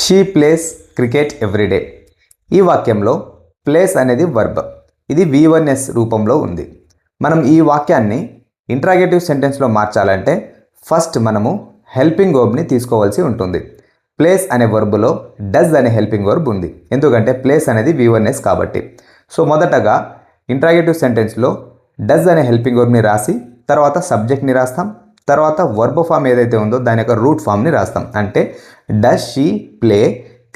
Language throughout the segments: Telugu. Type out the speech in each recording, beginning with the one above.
షీ ప్లేస్ క్రికెట్ ఎవ్రీడే ఈ వాక్యంలో ప్లేస్ అనేది వర్బ్ ఇది వి వన్ ఎస్ రూపంలో ఉంది. మనం ఈ వాక్యాన్ని ఇంట్రాగేటివ్ సెంటెన్స్లో మార్చాలంటే ఫస్ట్ మనము హెల్పింగ్ వర్బ్ని తీసుకోవాల్సి ఉంటుంది. ప్లేస్ అనే వర్బులో డస్ అనే హెల్పింగ్ వర్బ్ ఉంది. ఎందుకంటే ప్లేస్ అనేది వి వన్ ఎస్ కాబట్టి. సో మొదటగా ఇంట్రాగేటివ్ సెంటెన్స్లో డస్ అనే హెల్పింగ్ వర్బ్ని రాసి తర్వాత సబ్జెక్ట్ని రాస్తాం తర్వాత వర్బ్ ఫామ్ ఏదైతే ఉందో దాని యొక్క రూట్ ఫామ్ని రాస్తాం. అంటే does she play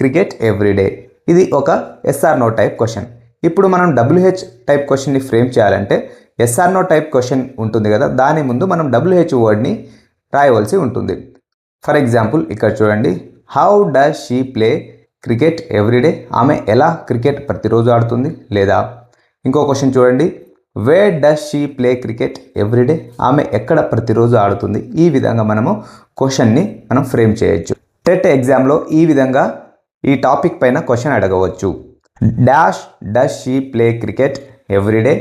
cricket everyday ఇది ఒక yes or no type question ఇప్పుడు మనం డబ్ల్యూహెచ్ టైప్ క్వశ్చన్ని ఫ్రేమ్ చేయాలంటే yes or no type question ఉంటుంది కదా దాని ముందు మనం డబ్ల్యూహెచ్ వర్డ్ని రాయవలసి ఉంటుంది. ఫర్ ఎగ్జాంపుల్ ఇక్కడ చూడండి. How does she play cricket everyday ఆమె ఎలా క్రికెట్ ప్రతిరోజు ఆడుతుంది లేదా? ఇంకో క్వశ్చన్ చూడండి. Where does she play cricket everyday ఆమె ఎక్కడ ప్రతిరోజు ఆడుతుంది? ఈ విధంగా మనము క్వశ్చన్ని మనం ఫ్రేమ్ చేయొచ్చు. టెట్ ఎగ్జామ్లో ఈ విధంగా ఈ టాపిక్ పైన క్వశ్చన్ అడగవచ్చు. Dash does she play cricket everyday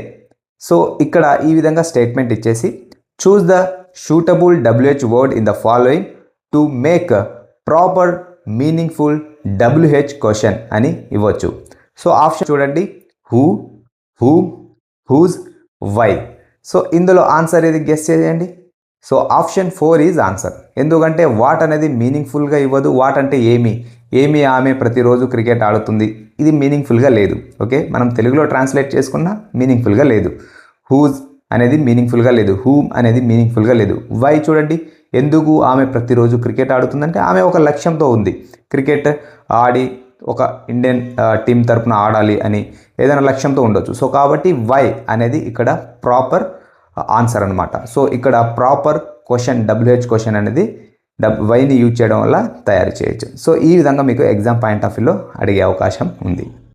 so ఇక్కడ ఈ విధంగా స్టేట్మెంట్ ఇచ్చేసి choose the suitable WH word in the following to make proper meaningful WH question అని ఇవ్వచ్చు. సో ఆప్షన్ చూడండి. Who who whose why so ఇందులో ఆన్సర్ ఏది? గెస్ చేయండి. So option four is answer ఎందుకంటే వాట్ అనేది మీనింగ్ఫుల్గా ఇవ్వదు. వాట్ అంటే ఏమి? ఏమి ఆమె ప్రతిరోజు క్రికెట్ ఆడుతుంది. ఇది మీనింగ్ఫుల్గా లేదు. ఓకే మనం తెలుగులో ట్రాన్స్లేట్ చేసుకున్నా మీనింగ్ఫుల్గా లేదు. హూజ్ అనేది మీనింగ్ఫుల్గా లేదు. హూమ్ అనేది మీనింగ్ఫుల్గా లేదు. వై చూడండి. ఎందుకు ఆమె ప్రతిరోజు క్రికెట్ ఆడుతుందంటే ఆమె ఒక లక్ష్యంతో ఉంది. క్రికెట్ ఆడి ఒక ఇండియన్ టీం తరపున ఆడాలి అని ఏదైనా లక్ష్యంతో ఉండొచ్చు. సో కాబట్టి వై అనేది ఇక్కడ ప్రాపర్ ఆన్సర్ అనమాట సో ఇక్కడ ప్రాపర్ క్వశ్చన్ డబ్ల్యూహెచ్ క్వశ్చన్ అనేది డబ్ వైని యూజ్ చేయడం వల్ల తయారు చేయొచ్చు. సో ఈ విధంగా మీకు ఎగ్జామ్ పాయింట్ ఆఫ్ వ్యూలో అడిగే అవకాశం ఉంది.